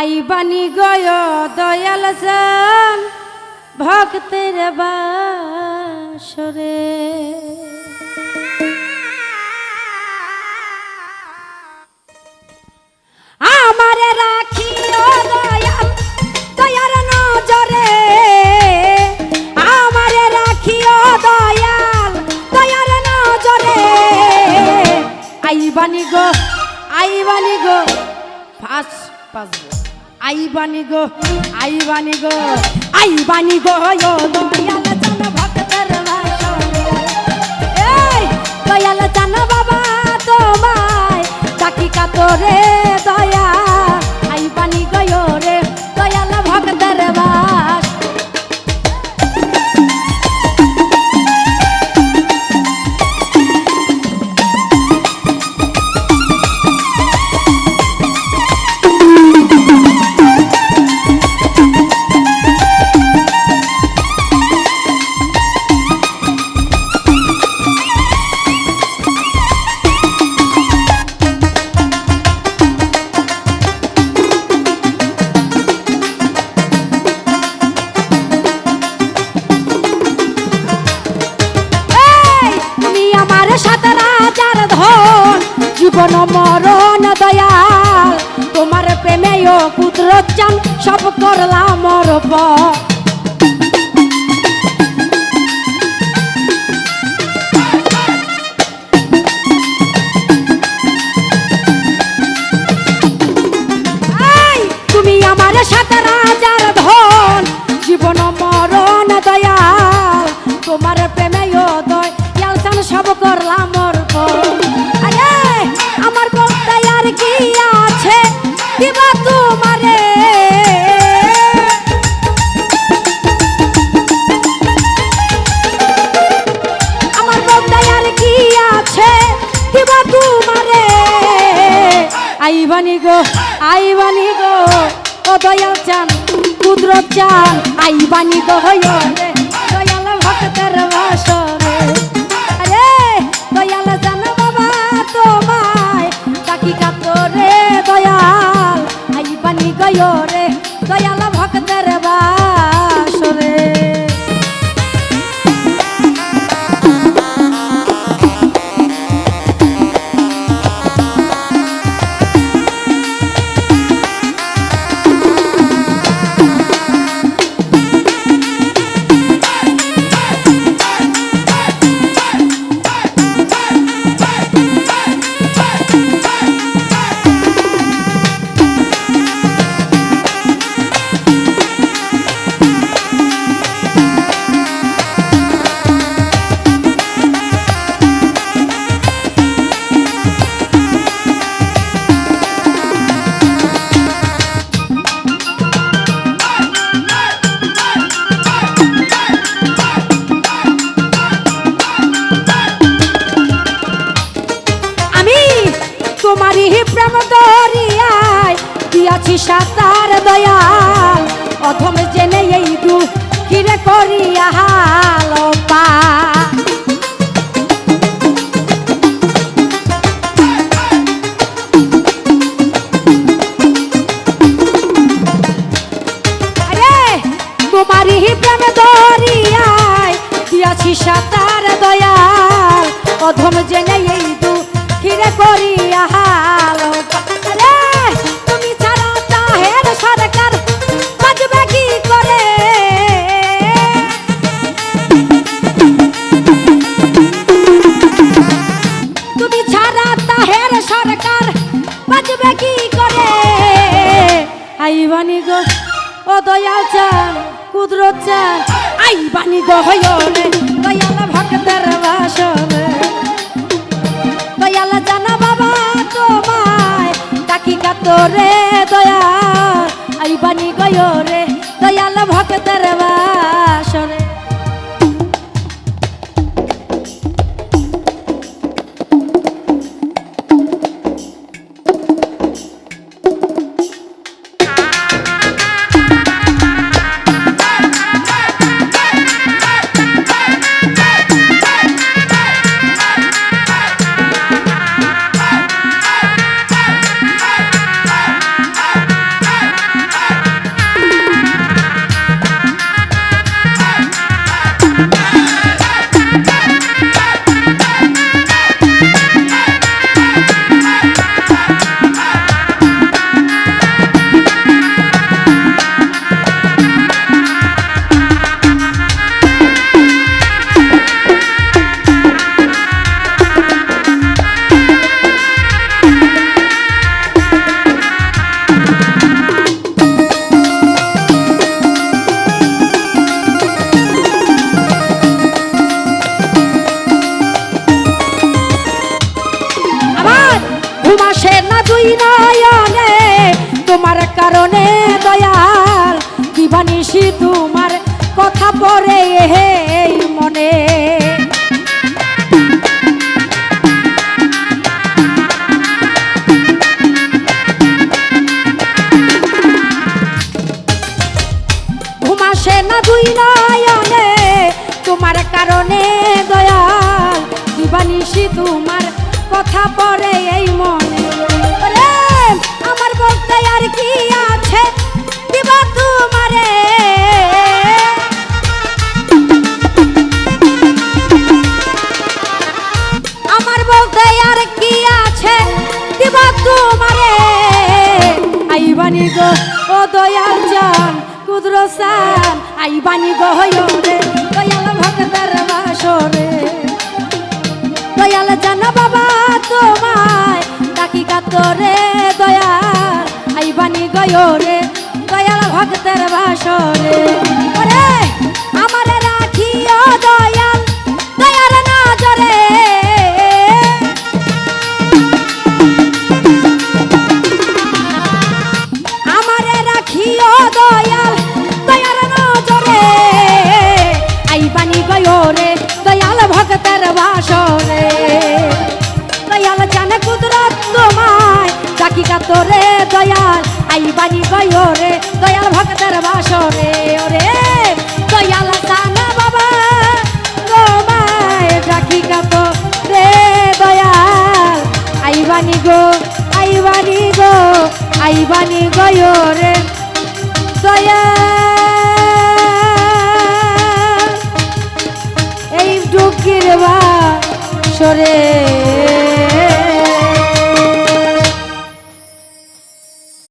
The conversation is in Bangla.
আইবানি গয় দয়াল জান, ভক্তের বাসরে। আমারে রাখিও দয়াল, দয়ার নজরে। আমারে রাখিও দয়াল, দয়ার আইবানি গো আইবানি গো ফাঁস পাসবো আইবানি গো আইবানি গো আইবানি গো। দয়াল জান ভক্তের এই, দয়াল জান বাবা তোমায়। ডাকি কাতরে দয়া জীবন মরণ দয়াল। তোমার প্রেমে ও কুদরত চান সব করলাম মরব চান আইবানি গো হইয় দয়াল ভক্তের বাসরে। আরে, দয়াল জান বাবা তোমায় ডাকি কাতরে দয়াল। আইবানি গয় দিয়াছি সাতার দয়াল, অধম জেনে এই দু কিরে করিয়া হাল। আরে তুমি ছাড়া তাহের সরকার বাজবে কি করে? তুমি ছাড়া তাহের সরকার বাজবে কি করে? আইবানি গো, ও দয়াল চান, কুদরত চান আইবানি গো হইলে আইবানি গয় ঘুম আসে না দুই নয়নে? তোমার কারণে দয়াল দিবানিসি তোমার কথা পরে এই মনে। ঘুম আসে না দুই নয়নে? তোমার কারণে দয়াল দিবানিসি তোমার কথা পরে এই মনে। কুদরসান আইবানি গো গহয়রে দয়াল ভক্তের বাসরে। দয়াল জান বাবা তোমায়, ডাকি কাতরে দয়াল, আই বানি গয়রে দয়াল ভক্তের বাসরে। ওরে, আমারে রাখিও দয়াল। কাতরে দয়াল আইবানি গয়রে দয়াল ভক্তের বাসরে। ওরে দয়াল জানে বাবা তোমায় ডাকি কাতরে দয়াল। আইবানি গো আইবানি গো আইবানি গয়রে দয়াল। এই ডুকির বা সরে